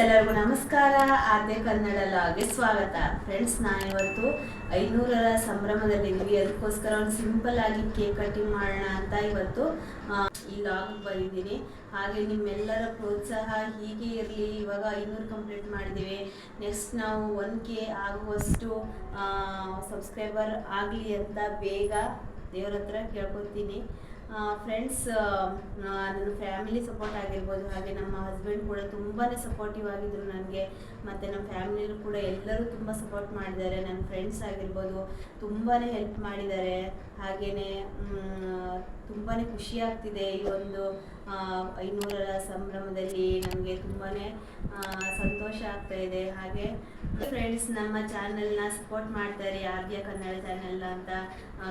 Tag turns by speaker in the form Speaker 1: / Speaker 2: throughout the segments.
Speaker 1: ಎಲ್ಲರಿಗೂ ನಮಸ್ಕಾರ. ಆದ್ಯ ಕನ್ನಡ ಲಾಗೆ ಸ್ವಾಗತ. ಫ್ರೆಂಡ್ಸ್ ನಾನಿವತ್ತು ಐನೂರರ ಸಂಭ್ರಮದಲ್ಲಿದ್ವಿ ಅದಕ್ಕೋಸ್ಕರ ಒಂದು ಸಿಂಪಲ್ ಆಗಿ ಕೇಕ್ ಕಟಿಂಗ್ ಮಾಡೋಣ ಅಂತ ಇವತ್ತು ಈ ಲಾಗ್ ಬಂದಿದ್ದೀನಿ. ಹಾಗೆ ನಿಮ್ಮೆಲ್ಲರ ಪ್ರೋತ್ಸಾಹ ಹೀಗೆ ಇರಲಿ. ಇವಾಗ ಐನೂರು ಕಂಪ್ಲೀಟ್ ಮಾಡಿದ್ದೀವಿ. ನೆಕ್ಸ್ಟ್ ನಾವು ಒನ್ ಕೆ ಆಗುವಷ್ಟು ಸಬ್ಸ್ಕ್ರೈಬರ್ ಆಗಲಿ ಅಂತ ಬೇಗ ದೇವ್ರ ಹತ್ರ ಕೇಳ್ಕೊತೀನಿ. ಫ್ರೆಂಡ್ಸ್ ನನ್ನ ಫ್ಯಾಮಿಲಿ ಸಪೋರ್ಟ್ ಆಗಿರ್ಬೋದು, ಹಾಗೆ ನಮ್ಮ ಹಸ್ಬೆಂಡ್ ಕೂಡ ತುಂಬಾ ಸಪೋರ್ಟಿವ್ ಆಗಿದ್ರು ನನಗೆ. ಮತ್ತು ನಮ್ಮ ಫ್ಯಾಮಿಲಿಯಲ್ಲೂ ಕೂಡ ಎಲ್ಲರೂ ತುಂಬ ಸಪೋರ್ಟ್ ಮಾಡಿದ್ದಾರೆ. ನನ್ನ ಫ್ರೆಂಡ್ಸ್ ಆಗಿರ್ಬೋದು ತುಂಬಾ ಹೆಲ್ಪ್ ಮಾಡಿದ್ದಾರೆ. ಹಾಗೆಯೇ ತುಂಬಾ ಖುಷಿ ಆಗ್ತಿದೆ ಈ ಒಂದು ಐನೂರರ ಸಂಭ್ರಮದಲ್ಲಿ ನಮಗೆ ತುಂಬಾ ಸಂತೋಷ ಆಗ್ತಾ ಇದೆ. ಹಾಗೆ ಫ್ರೆಂಡ್ಸ್ ನಮ್ಮ ಚಾನಲ್ನ ಸಪೋರ್ಟ್ ಮಾಡ್ತಾರೆ ಆದ್ಯ ಕನ್ನಡ ಚಾನೆಲ್ ಅಂತ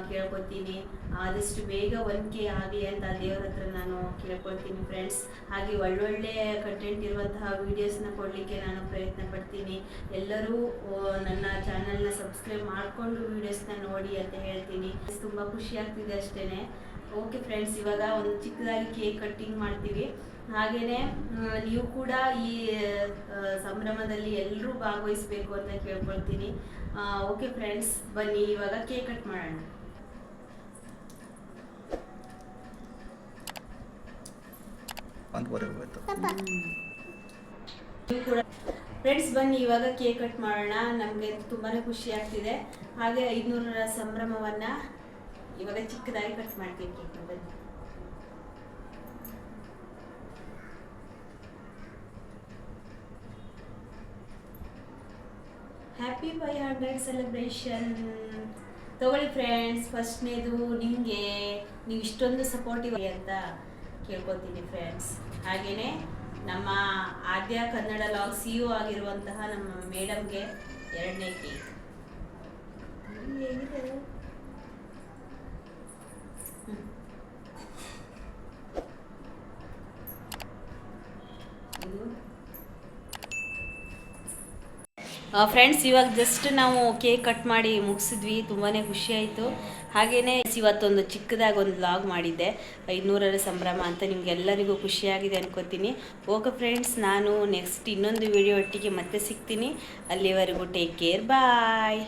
Speaker 1: ಕೇಳ್ಕೊತೀನಿ. ಆದಷ್ಟು ಬೇಗ ಒನ್ ಕೆ ಆಗಲಿ ಅಂತ ದೇವ್ರ ಹತ್ರ ನಾನು ಕೇಳ್ಕೊಳ್ತೀನಿ ಫ್ರೆಂಡ್ಸ್ ಹಾಗೆ ಒಳ್ಳೊಳ್ಳೆ ಕಂಟೆಂಟ್ ಇರುವಂತಹ ವೀಡಿಯೋಸ್ನ ಕೊಡಲಿಕ್ಕೆ ನಾನು ಪ್ರಯತ್ನ ಪಡ್ತೀನಿ. ಎಲ್ಲರೂ ನನ್ನ ಚಾನಲ್ನ ಸಬ್ಸ್ಕ್ರೈಬ್ ಮಾಡಿಕೊಂಡು ವೀಡಿಯೋಸ್ನ ನೋಡಿ ಅಂತ ಹೇಳ್ತೀನಿ. ತುಂಬ ಖುಷಿ ಆಗ್ತಿದೆ ಅಷ್ಟೇ ಓಕೆ ಫ್ರೆಂಡ್ಸ್ ಇವಾಗ ಒಂದು ಚಿಕ್ಕದಾಗಿ ಕೇಕ್ ಕಟ್ಟಿಂಗ್ ಮಾಡ್ತೀವಿ. ಹಾಗೇನೆ ನೀವು ಕೂಡ ಈ ಸಂಭ್ರಮದಲ್ಲಿ ಎಲ್ಲರೂ ಭಾಗವಹಿಸಬೇಕು ಅಂತ ಕೇಳ್ಕೊಳ್ತೀನಿ. ಓಕೆ ಫ್ರೆಂಡ್ಸ್ ಬನ್ನಿ ಇವಾಗ ಕೇಕ್ ಕಟ್ ಮಾಡೋಣ. ಫ್ರೆಂಡ್ಸ್ ಬನ್ನಿ ಇವಾಗ ಕೇಕ್ ಕಟ್ ಮಾಡೋಣ. ನಮಗೆ ತುಂಬಾ ಖುಷಿ ಆಗ್ತಿದೆ. ಹಾಗೆ ಐದುನೂರರ ಸಂಭ್ರಮವನ್ನ ಇವಾಗ ಚಿಕ್ಕದಾಗಿ ಕಟ್ ಮಾಡ್ತೀನಿ ಬನ್ನಿ ಹ್ಯಾಪಿ ಫೈ ಹಂಡ್ರೆಡ್ ಸೆಲೆಬ್ರೇಷನ್ ತಗೊಳ್ಳಿ ಫ್ರೆಂಡ್ಸ್ ಫಸ್ಟ್ನೇದು ನಿಮಗೆ ನೀವು ಇಷ್ಟೊಂದು ಸಪೋರ್ಟಿವ್ ಅಂತ ಕೇಳ್ಕೊತೀನಿ ಫ್ರೆಂಡ್ಸ್ ಹಾಗೆಯೇ ನಮ್ಮ ಆದ್ಯ ಕನ್ನಡ ಲಾಗ್ ಸಿ ಯು ಆಗಿರುವಂತಹ ನಮ್ಮ ಮೇಡಮ್ಗೆ ಎರಡನೇ ಕೇಕ್ ಹೇಗಿದೆ ಹ್ಮ್. ಇದು ಫ್ರೆಂಡ್ಸ್ ಇವಾಗ ಜಸ್ಟ್ ನಾವು ಕೇಕ್ ಕಟ್ ಮಾಡಿ ಮುಗಿಸಿದ್ವಿ ತುಂಬಾ ಖುಷಿ ಆಯಿತು. ಹಾಗೆಯೇ ಇವತ್ತೊಂದು ಚಿಕ್ಕದಾಗಿ ಒಂದು ಲಾಗ್ ಮಾಡಿದ್ದೆ. ಐನೂರರ ಸಂಭ್ರಮ ಅಂತ ನಿಮಗೆಲ್ಲರಿಗೂ ಖುಷಿಯಾಗಿದೆ ಅನ್ಕೋತೀನಿ. ಓಕೆ ಫ್ರೆಂಡ್ಸ್ ನಾನು ನೆಕ್ಸ್ಟ್ ಇನ್ನೊಂದು ವಿಡಿಯೋ ಒಟ್ಟಿಗೆ ಮತ್ತೆ ಸಿಗ್ತೀನಿ. ಅಲ್ಲಿವರೆಗೂ ಟೇಕ್ ಕೇರ್ ಬಾಯ್